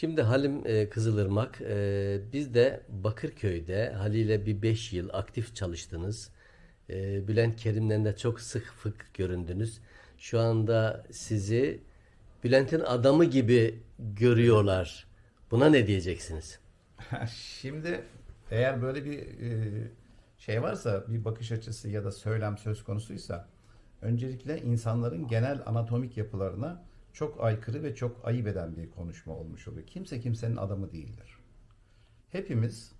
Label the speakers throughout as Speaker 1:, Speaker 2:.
Speaker 1: Şimdi Halim e, Kızılırmak, e, biz de Bakırköy'de Halil'e bir 5 yıl aktif çalıştınız. E, Bülent Kerim'le de çok sık fık göründünüz. Şu anda sizi Bülent'in adamı gibi görüyorlar. Buna ne diyeceksiniz?
Speaker 2: Şimdi eğer böyle bir e, şey varsa bir bakış açısı ya da söylem söz konusuysa öncelikle insanların genel anatomik yapılarına çok aykırı ve çok ayıp eden bir konuşma olmuş oluyor. Kimse kimsenin adamı değildir. Hepimiz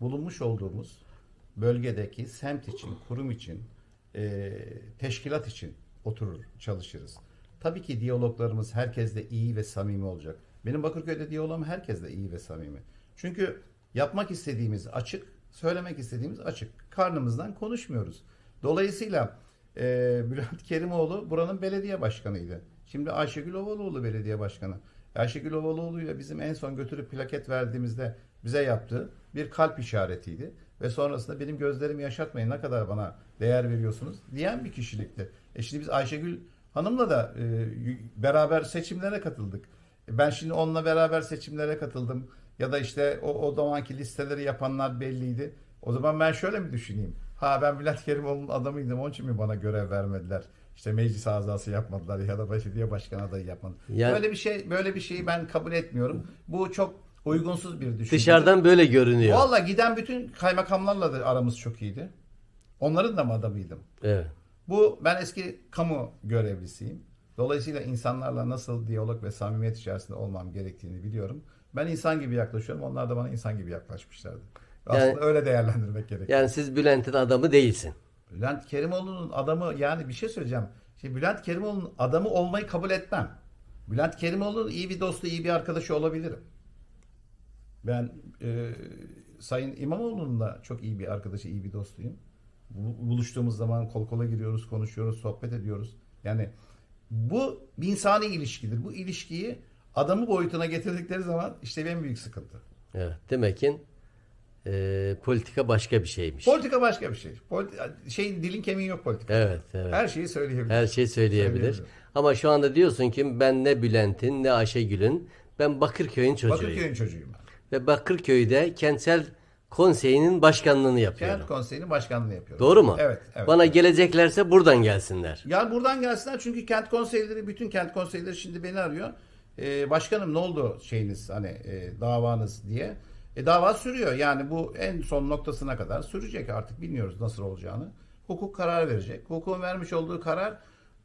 Speaker 2: bulunmuş olduğumuz bölgedeki semt için, kurum için, e, teşkilat için oturur, çalışırız. Tabii ki diyaloglarımız herkesle iyi ve samimi olacak. Benim Bakırköy'de diyalogum herkesle iyi ve samimi. Çünkü yapmak istediğimiz açık, söylemek istediğimiz açık. Karnımızdan konuşmuyoruz. Dolayısıyla e, Bülent Kerimoğlu buranın belediye başkanıydı. Şimdi Ayşegül Ovaloğlu belediye başkanı. Ayşegül Ovaloğlu ile bizim en son götürüp plaket verdiğimizde bize yaptığı bir kalp işaretiydi. Ve sonrasında benim gözlerimi yaşatmayın ne kadar bana değer veriyorsunuz diyen bir kişilikti. E şimdi biz Ayşegül Hanım'la da e, beraber seçimlere katıldık. E Ben şimdi onunla beraber seçimlere katıldım. Ya da işte o, o zamanki listeleri yapanlar belliydi. O zaman ben şöyle mi düşüneyim? Ha ben Bülent Kerimoğlu'nun adamıydım onun için mi bana görev vermediler? İşte meclis azası yapmadılar ya da belediye başkan adayı yapmadılar.
Speaker 1: Yani-
Speaker 2: böyle bir şey böyle bir şeyi ben kabul etmiyorum. Bu çok uygunsuz bir düşünce.
Speaker 1: Dışarıdan böyle görünüyor.
Speaker 2: Valla giden bütün kaymakamlarla da aramız çok iyiydi. Onların da mı adamıydım?
Speaker 1: Evet.
Speaker 2: Bu ben eski kamu görevlisiyim. Dolayısıyla insanlarla nasıl diyalog ve samimiyet içerisinde olmam gerektiğini biliyorum. Ben insan gibi yaklaşıyorum. Onlar da bana insan gibi yaklaşmışlardı. Aslında
Speaker 1: Yani-
Speaker 2: öyle değerlendirmek gerekiyor.
Speaker 1: Yani siz Bülent'in adamı değilsin.
Speaker 2: Bülent Kerimoğlu'nun adamı yani bir şey söyleyeceğim. Şimdi Bülent Kerimoğlu'nun adamı olmayı kabul etmem. Bülent Kerimoğlu'nun iyi bir dostu, iyi bir arkadaşı olabilirim. Ben e, Sayın İmamoğlu'nun da çok iyi bir arkadaşı, iyi bir dostuyum. Bu- Buluştuğumuz zaman kol kola giriyoruz, konuşuyoruz, sohbet ediyoruz. Yani bu bir insani ilişkidir. Bu ilişkiyi adamı boyutuna getirdikleri zaman işte en büyük sıkıntı.
Speaker 1: Evet. Demek ki e, politika başka bir şeymiş.
Speaker 2: Politika başka bir şey. Politi- şey dilin kemiği yok politika.
Speaker 1: Evet, evet.
Speaker 2: Her şeyi söyleyebilir.
Speaker 1: Her şey söyleyebilir.
Speaker 2: Söyleyebilir.
Speaker 1: Ama şu anda diyorsun ki ben ne Bülent'in ne Ayşegül'ün ben Bakırköy'ün çocuğuyum.
Speaker 2: Bakırköy'ün çocuğuyum ben.
Speaker 1: Ve Bakırköy'de kentsel konseyinin başkanlığını yapıyorum.
Speaker 2: Kent Konseyi'nin başkanlığını yapıyorum.
Speaker 1: Doğru mu?
Speaker 2: Evet. evet.
Speaker 1: Bana geleceklerse buradan gelsinler.
Speaker 2: Ya buradan gelsinler çünkü kent konseyleri, bütün kent konseyleri şimdi beni arıyor. Ee, başkanım ne oldu şeyiniz hani e, davanız diye. E, dava sürüyor. Yani bu en son noktasına kadar sürecek artık bilmiyoruz nasıl olacağını. Hukuk karar verecek. Hukukun vermiş olduğu karar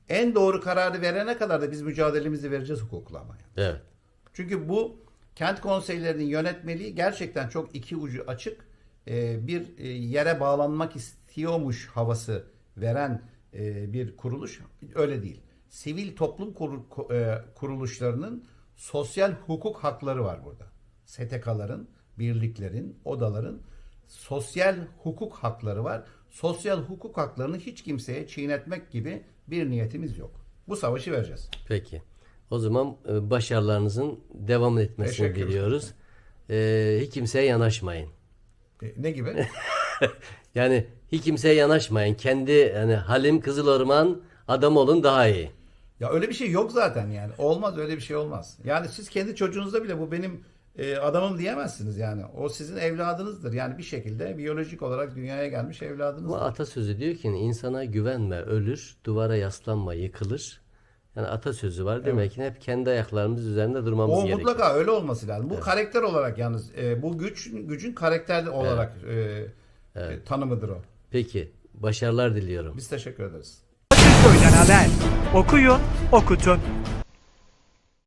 Speaker 2: en doğru kararı verene kadar da biz mücadelemizi vereceğiz hukukla ama. yani.
Speaker 1: Evet.
Speaker 2: Çünkü bu kent konseylerinin yönetmeliği gerçekten çok iki ucu açık e, bir e, yere bağlanmak istiyormuş havası veren e, bir kuruluş öyle değil. Sivil toplum kuru- ku- kuruluşlarının sosyal hukuk hakları var burada. STK'ların, birliklerin, odaların sosyal hukuk hakları var. Sosyal hukuk haklarını hiç kimseye çiğnetmek gibi bir niyetimiz yok. Bu savaşı vereceğiz.
Speaker 1: Peki. O zaman e, başarılarınızın devam etmesini diliyoruz. E, hiç kimseye yanaşmayın.
Speaker 2: E, ne gibi?
Speaker 1: Yani hiç kimseye yanaşmayın. Kendi yani Halim Kızılorman adam olun daha iyi.
Speaker 2: Ya öyle bir şey yok zaten yani. Olmaz öyle bir şey olmaz. Yani siz kendi çocuğunuzda bile bu benim e, adamım diyemezsiniz yani. O sizin evladınızdır. Yani bir şekilde biyolojik olarak dünyaya gelmiş
Speaker 1: Ama
Speaker 2: evladınızdır.
Speaker 1: atasözü diyor ki insana güvenme ölür, duvara yaslanma yıkılır. Yani atasözü var. Demek ki hep kendi ayaklarımız üzerinde durmamız
Speaker 2: O
Speaker 1: gerekiyor.
Speaker 2: mutlaka öyle olması lazım. Bu karakter olarak yalnız e, bu güç gücün karakter olarak e, e, tanımıdır o.
Speaker 1: Peki. Başarılar diliyorum.
Speaker 2: Biz teşekkür ederiz.
Speaker 3: Haber. Okuyun, okutun.